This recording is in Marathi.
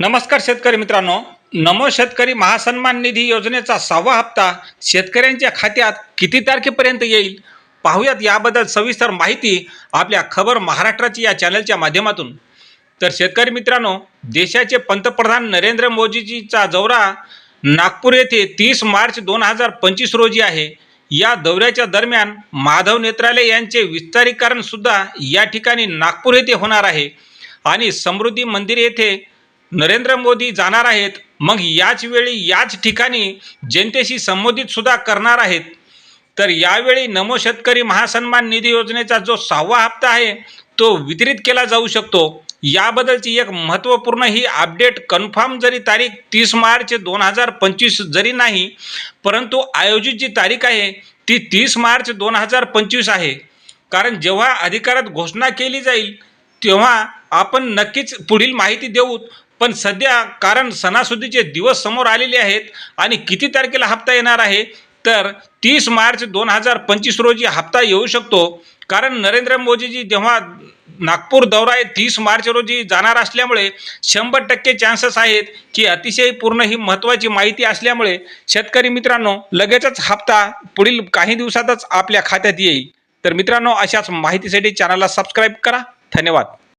नमस्कार शेतकरी मित्रांनो. नमो शेतकरी महासन्मान निधी योजनेचा सहावा हप्ता शेतकऱ्यांच्या खात्यात किती तारखेपर्यंत येईल? पाहूयात याबद्दल सविस्तर माहिती आपल्या खबर महाराष्ट्राची या चॅनलच्या माध्यमातून. तर शेतकरी मित्रांनो देशाचे पंतप्रधान नरेंद्र मोदीजीचा दौरा नागपूर येथे तीस मार्च दोन हजार पंचवीस रोजी आहे. या दौऱ्याच्या दरम्यान माधव नेत्रालय यांचे विस्तारीकरण सुद्धा या ठिकाणी नागपूर येथे होणार आहे. आणि समृद्धी मंदिर येथे नरेंद्र मोदी जाणार आहेत मग याच वेळी याच ठिकाणी जनतेशी संबोधित सुद्धा करणार आहेत. तर यावेळी नमो शेतकरी महासन्मान निधी योजनेचा जो सहावा हप्ता आहे तो वितरित केला जाऊ शकतो. याबद्दलची एक महत्त्वपूर्ण ही अपडेट कन्फर्म जरी तारीख तीस मार्च दोन हजार पंचवीस जरी नाही परंतु आयोजित जी तारीख आहे ती तीस मार्च दोन हजार पंचवीस आहे. कारण जेव्हा अधिकारात घोषणा केली जाईल तेव्हा आपण नक्कीच पुढील माहिती देऊ पण सध्या कारण सणासुदीचे दिवस समोर आलेले आहेत आणि किती तारखेला हप्ता येणार आहे तर तीस मार्च दोन हजार पंचवीस रोजी हप्ता येऊ शकतो. कारण नरेंद्र मोदीजी जेव्हा नागपूर दौरा आहे तीस मार्च रोजी जाणार असल्यामुळे शंभर टक्के चान्सेस आहेत की अतिशय पूर्ण ही महत्त्वाची माहिती असल्यामुळे शेतकरी मित्रांनो लगेचच हप्ता पुढील काही दिवसातच आपल्या खात्यात येईल. तर मित्रांनो अशाच माहितीसाठी चॅनलला सबस्क्राईब करा. धन्यवाद.